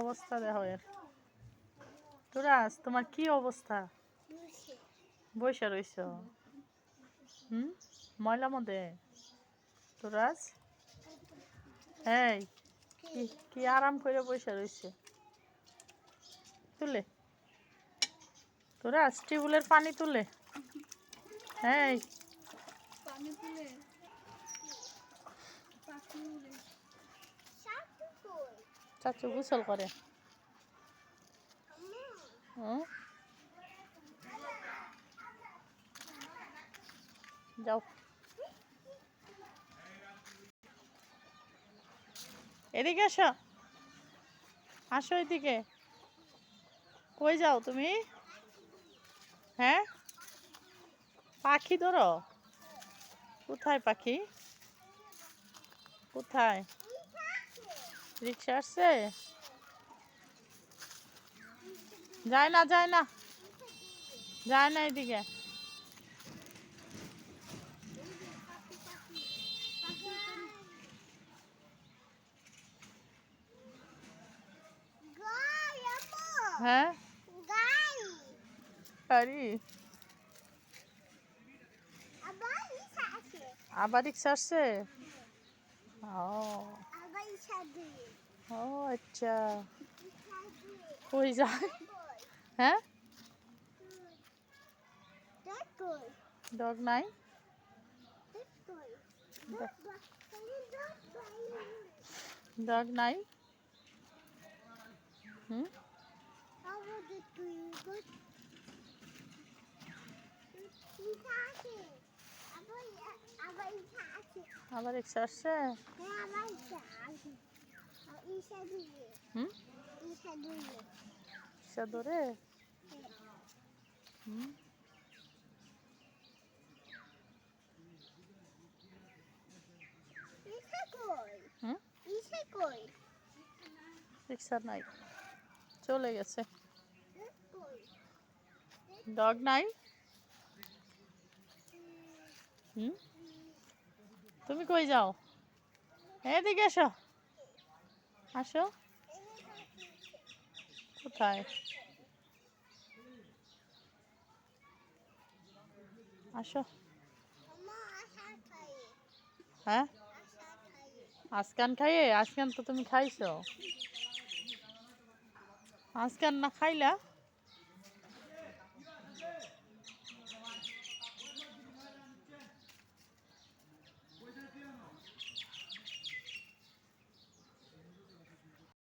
অবস্থা দেখো এর তুরাস তোমার কি অবস্থা? বসে রইছ। হুম? ময়লা মধ্যে তুরাস এই, কি কি আরাম করে বসে রইছে? তুলে। তুরাস টিউবওয়েলের পানি তুলে। এই পানি তুলে পাখি উড়ে চাচু গোসল করে। যাও। এদিকে আসো। আসো এদিকে। কই যাও তুমি? হ্যাঁ? পাখি ধরো। কোথায় পাখি? কোথায়? রিক্সা আসছে যায় না যায় না যায় না এদিকে হ্যাঁ পারি আবার রিক্সা আসছে ও ও আচ্ছা। কই যায়? হ্যাঁ? ডগ নাই? ডগ নাই? হুম? আবার রিক্সা আসছে রিক্সা ধরে? হুম? রিক্সা নাই। চলে গেছে। ডগ নাই? হুম? তুমি কই যাও? এদিকে এসো। আসো। কোথায়? আসো। হ্যাঁ? আজকান খাইয়ে? আজকান তো তুমি খাইছো। আজকান না খাইলা?